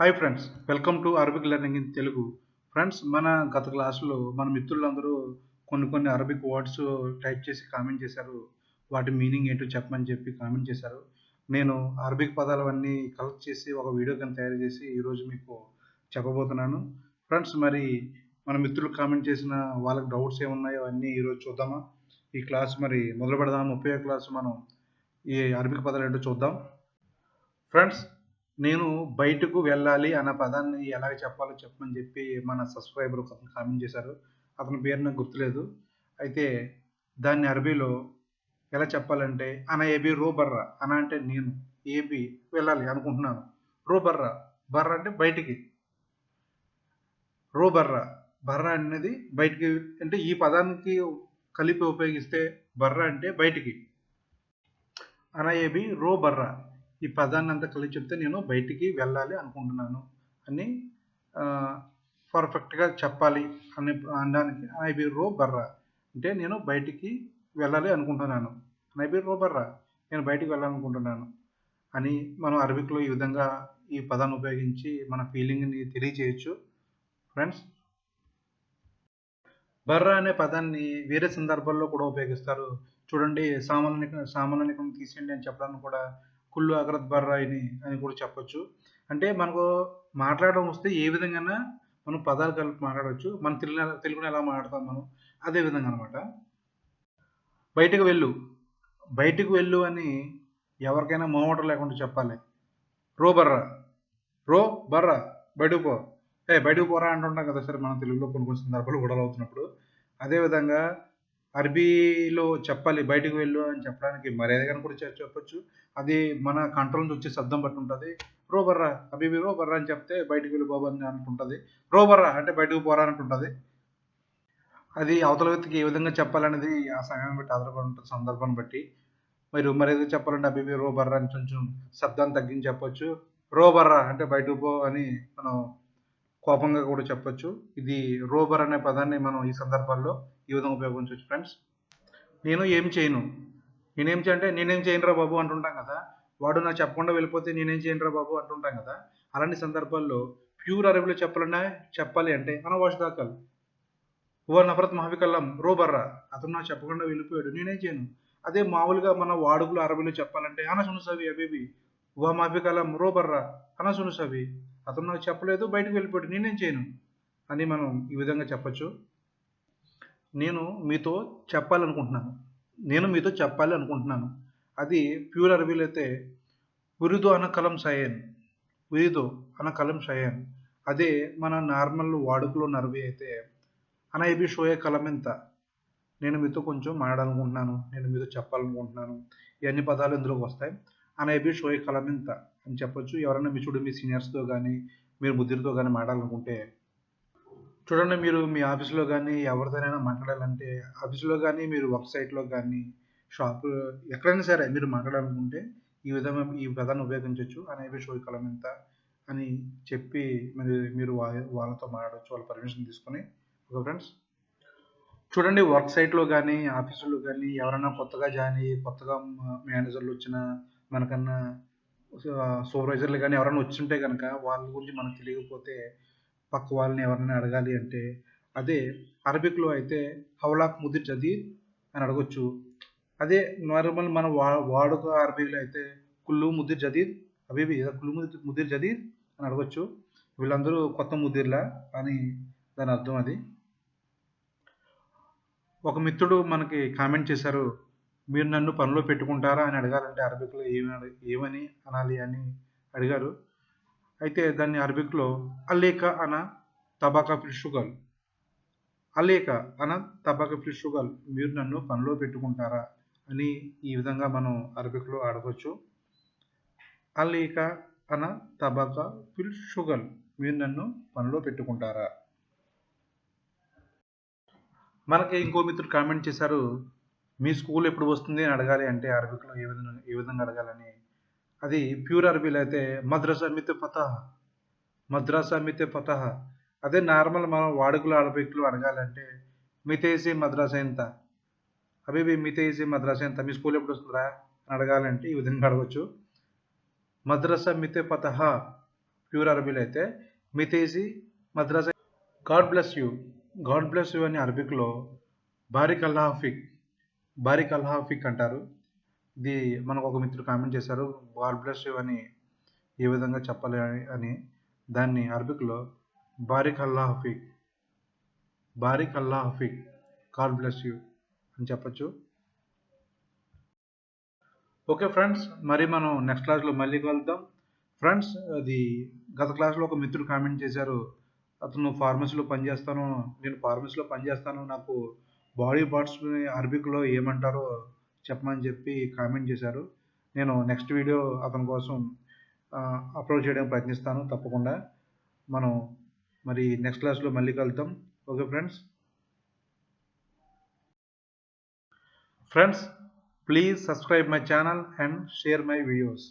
Hi friends welcome to Arabic learning in Telugu friends మన గత క్లాసులో మన మిత్రులందరూ కొన్ని కొన్ని అరబిక్ వర్డ్స్ టైప్ చేసి కామెంట్ చేశారు. వాటి మీనింగ్ ఏంటో చెప్పమని చెప్పి కామెంట్ చేశారు. నేను అరబిక్ పదాలు అన్నీ కలెక్ట్ చేసి ఒక వీడియో కింద తయారు చేసి ఈరోజు మీకు చెప్పబోతున్నాను. ఫ్రెండ్స్ మరి మన మిత్రులు కామెంట్ చేసిన వాళ్ళకి డౌట్స్ ఏమున్నాయో అన్నీ ఈరోజు చూద్దామా? ఈ క్లాస్ మరి మొదలు పెడదాం ముప్పై క్లాస్ మనం ఈ అరబిక్ పదాలు ఏంటో చూద్దాం. ఫ్రెండ్స్ నేను బయటకు వెళ్ళాలి అన్న పదాన్ని ఎలాగ చెప్పాలో చెప్పమని చెప్పి మన సబ్స్క్రైబర్ ఒక కామెంట్ చేశారు. అతని పేరు నాకు గుర్తులేదు. అయితే దాన్ని అరబీలో ఎలా చెప్పాలంటే అన ఏబి రో బర్రా. అన అంటే నేను ఏబి వెళ్ళాలి అనుకుంటున్నాను. రో బర్రా. బర్రా అంటే బయటికి. రో బర్రా. బర్రా అనేది బయటికి అంటే ఈ పదానికి కలిపి ఉపయోగిస్తే బర్రా అంటే బయటికి. అన ఏబి రో బర్రా. ఈ పదాన్ని అంతా కలిసి చెప్తే నేను బయటికి వెళ్ళాలి అనుకుంటున్నాను అని పర్ఫెక్ట్గా చెప్పాలి అని అనడానికి ఐబి రో బర్రా అంటే నేను బయటికి వెళ్ళాలి అనుకుంటున్నాను. ఐబి రో బర్రా నేను బయటికి వెళ్ళాలనుకుంటున్నాను అని మనం అరబిక్లో ఈ విధంగా ఈ పదాన్ని ఉపయోగించి మన ఫీలింగ్ని తెలియచేయచ్చు ఫ్రెండ్స్ బర్రా అనే పదాన్ని వేరే సందర్భాల్లో కూడా ఉపయోగిస్తారు. చూడండి సామాన్య సామాన్యకం తీసేయండి అని చెప్పడానికి కూడా కుళ్ళు అగ్రత్ బర్రా అని అని కూడా చెప్పొచ్చు. అంటే మనకు మాట్లాడడం వస్తే ఏ విధంగా మనం పదాలు కలిపి మాట్లాడవచ్చు మన తెలుగు తెలుగుని ఎలా మాట్లాడతాం మనం? అదే విధంగా అనమాట బయటకు వెళ్ళు. బయటకు వెళ్ళు అని ఎవరికైనా మోమట లేకుండా చెప్పాలి. రో బర్రా. రో బర్రా. బయటకు పో. ఏ బయటకు పోరా అంటుంటాం కదా సరే మనం తెలుగులో కొన్ని కొన్ని సందర్భాలు గొడవలు అవుతున్నప్పుడు అదేవిధంగా అరబీలో చెప్పాలి బయటకు వెళ్ళు అని చెప్పడానికి మర్యాదగా కూడా చెప్పొచ్చు. అది మన కంట్రోల్ నుంచి వచ్చే శబ్దం బట్టి ఉంటుంది. రోబర్రా అబీబీ రోబర్రా అని చెప్తే బయటకు వెళ్ళి బాబు అని అంటుంటుంది రోబర్రా అంటే బయటకు పోరా అంటుంటుంది అది అవతల వ్యక్తికి ఏ విధంగా చెప్పాలనేది ఆ సమయం బట్టి ఆధారపడి ఉంటుంది సందర్భాన్ని బట్టి. మీరు మర్యాద చెప్పాలంటే అబీబీ రోబర్రా అని కొంచెం శబ్దాన్ని తగ్గించి చెప్పొచ్చు. రోబర్రా అంటే బయటకు పో అని మనం కోపంగా కూడా చెప్పొచ్చు. ఇది రోబర్ అనే పదాన్ని మనం ఈ సందర్భాల్లో ఈ విధంగా ఉపయోగించవచ్చు ఫ్రెండ్స్ నేను ఏం చేయను? నేనేం చేయంటే నేనేం చేయనురా బాబు అంటుంటాం కదా. వాడు నాకు చెప్పకుండా వెళ్ళిపోతే నేనేం చేయనురా బాబు అంటుంటాం కదా. అలాంటి సందర్భాల్లో ప్యూర్ అరబీలో చెప్పాలన్నా చెప్పాలి అంటే అనవాష్ దాఖలు. ఓ నఫరత్ మహావికల్లం రోబర్రా. అతను నాకు చెప్పకుండా వెళ్ళిపోయాడు. నేనేం చేయను? అదే మామూలుగా మన వాడుకలు అరబీలో చెప్పాలంటే అన సునుసవి అబేబి. ఓ మాఫికలం రోబర్రా. అన సునుసవి అతను నాకు చెప్పలేదు బయటకు వెళ్ళిపోయాడు. నేనేం చేయను? అని మనం ఈ విధంగా చెప్పచ్చు. నేను మీతో చెప్పాలనుకుంటున్నాను. నేను మీతో చెప్పాలి అనుకుంటున్నాను. అది ప్యూర్ అరబీలో అయితే ఉరిదో అన్న కలం సయన్ ఉరిదో అన్న కలం సయన్. అదే మన నార్మల్ వాడుకలో నరవి అయితే అన ఏబి షోయే కలం ఎంత నేను మీతో కొంచెం మాట్లాడాలనుకుంటున్నాను. నేను మీతో చెప్పాలనుకుంటున్నాను. ఇవన్నీ పదాలు ఇందులోకి వస్తాయి. అన ఏబి షోయే కలం ఎంత అని చెప్పొచ్చు. ఎవరైనా మీ చూడు మీ సీనియర్స్తో కానీ మీరు ముద్దురితో కానీ మాట్లాడాలనుకుంటే చూడండి మీరు మీ ఆఫీస్లో కానీ ఎవరితోనైనా మాట్లాడాలంటే ఆఫీస్లో కానీ మీరు వర్క్ సైట్లో కానీ షాప్ ఎక్కడైనా సరే మీరు మాట్లాడాలనుకుంటే ఈ విధంగా ఈ పదాన్ని ఉపయోగించవచ్చు అనేవి షో ఎంత అని చెప్పి మరి మీరు వాళ్ళతో మాట్లాడవచ్చు వాళ్ళ పర్మిషన్ తీసుకొని. Okay friends? చూడండి వర్క్ సైట్లో కానీ ఆఫీసులో కానీ ఎవరైనా కొత్తగా జాయిన్ అయ్యి కొత్తగా మేనేజర్లు వచ్చిన మనకన్నా సూపర్వైజర్లు కానీ ఎవరైనా వచ్చుంటే కనుక వాళ్ళ గురించి మనకు తెలియకపోతే పక్క వాళ్ళని ఎవరైనా అడగాలి అంటే అదే అరబిక్లో అయితే హౌలాక్ ముదిర్ జదీద్ అని అడగొచ్చు. అదే నార్మల్ మన వా వాడుక అరబీలో అయితే కుల్లు ముదిర్ జదీద్ అబీబి కుల్లు ముదిర్ ముదిర్ జదీద్ అని అడగొచ్చు. వీళ్ళందరూ కొత్త ముదిర్లా అని దాని అర్థం అది. ఒక మిత్రుడు మనకి కామెంట్ చేశారు మీరు నన్ను పనిలో పెట్టుకుంటారా అని అడగాలంటే అరబిక్లో ఏమి ఏమని అనాలి అని అడిగారు. అయితే దాన్ని అరబిక్లో అలేక అన తబాకా ఫిషుగల్ అలేక అన తబాకా ఫిషుగల్ మీరు నన్ను పనిలో పెట్టుకుంటారా అని ఈ విధంగా మనం అరబిక్లో ఆడవచ్చు అలేక అన తబాకా ఫిల్ షుగల్ మీరు నన్ను పనిలో పెట్టుకుంటారా? మనకి ఇంకో మిత్రుడు కామెంట్ చేశారు మీ స్కూల్ ఎప్పుడు వస్తుంది అని అడగాలి అంటే అరబిక్లో ఏ విధంగా ఏ విధంగా అడగాలని. అది ప్యూర్ అరబీలో అయితే మద్రసా మిత్ ఫతహ మద్రాసా మిత్ ఫతహ. అదే నార్మల్ మనం వాడుకలో అరబిక్లో అడగాలంటే మితేసి మద్రాసా ఎంత? అబీబి మితేసి మద్రాసా ఎంత? మీ స్కూల్ ఎప్పుడు వస్తుందా అని అడగాలంటే ఈ విధంగా అడగచ్చు. మద్రసా మితే ఫతహ ప్యూర్ అరబీలో అయితే మితేసి మద్రాసా God bless you God bless you అని అరబిక్లో బారిక్ అల్లాహఫిక్ బారిక్ అల్హాఫిక్ అంటారు. ఇది మనకు ఒక మిత్రుడు కామెంట్ చేశారు గాడ్ బ్లెస్ యూ అని ఏ విధంగా చెప్పాలి అని- దాన్ని అరబిక్లో బారిక్ అల్లాహఫిక్ బారిక్ అల్లాహఫిక్ గాడ్ బ్లెస్ యూ అని చెప్పొచ్చు. ఓకే ఫ్రెండ్స్ మరి మనం నెక్స్ట్ క్లాస్లో మళ్ళీ కలుద్దాం. ఫ్రెండ్స్ అది గత క్లాస్లో ఒక మిత్రుడు కామెంట్ చేశారు అతను ఫార్మసీలో పనిచేస్తాను నేను ఫార్మసీలో పనిచేస్తాను నాకు బాడీ పార్ట్స్ని అరబిక్లో ఏమంటారో చెప్పమని చెప్పి కామెంట్ చేశారు. నేను నెక్స్ట్ వీడియో అతని కోసం అప్లోడ్ చేయడానికి ప్రయత్నిస్తాను తప్పకుండా. మనం మరి నెక్స్ట్ క్లాస్లో మళ్ళీ కలుద్దాం. Okay friends? Friends please subscribe my channel and share my videos.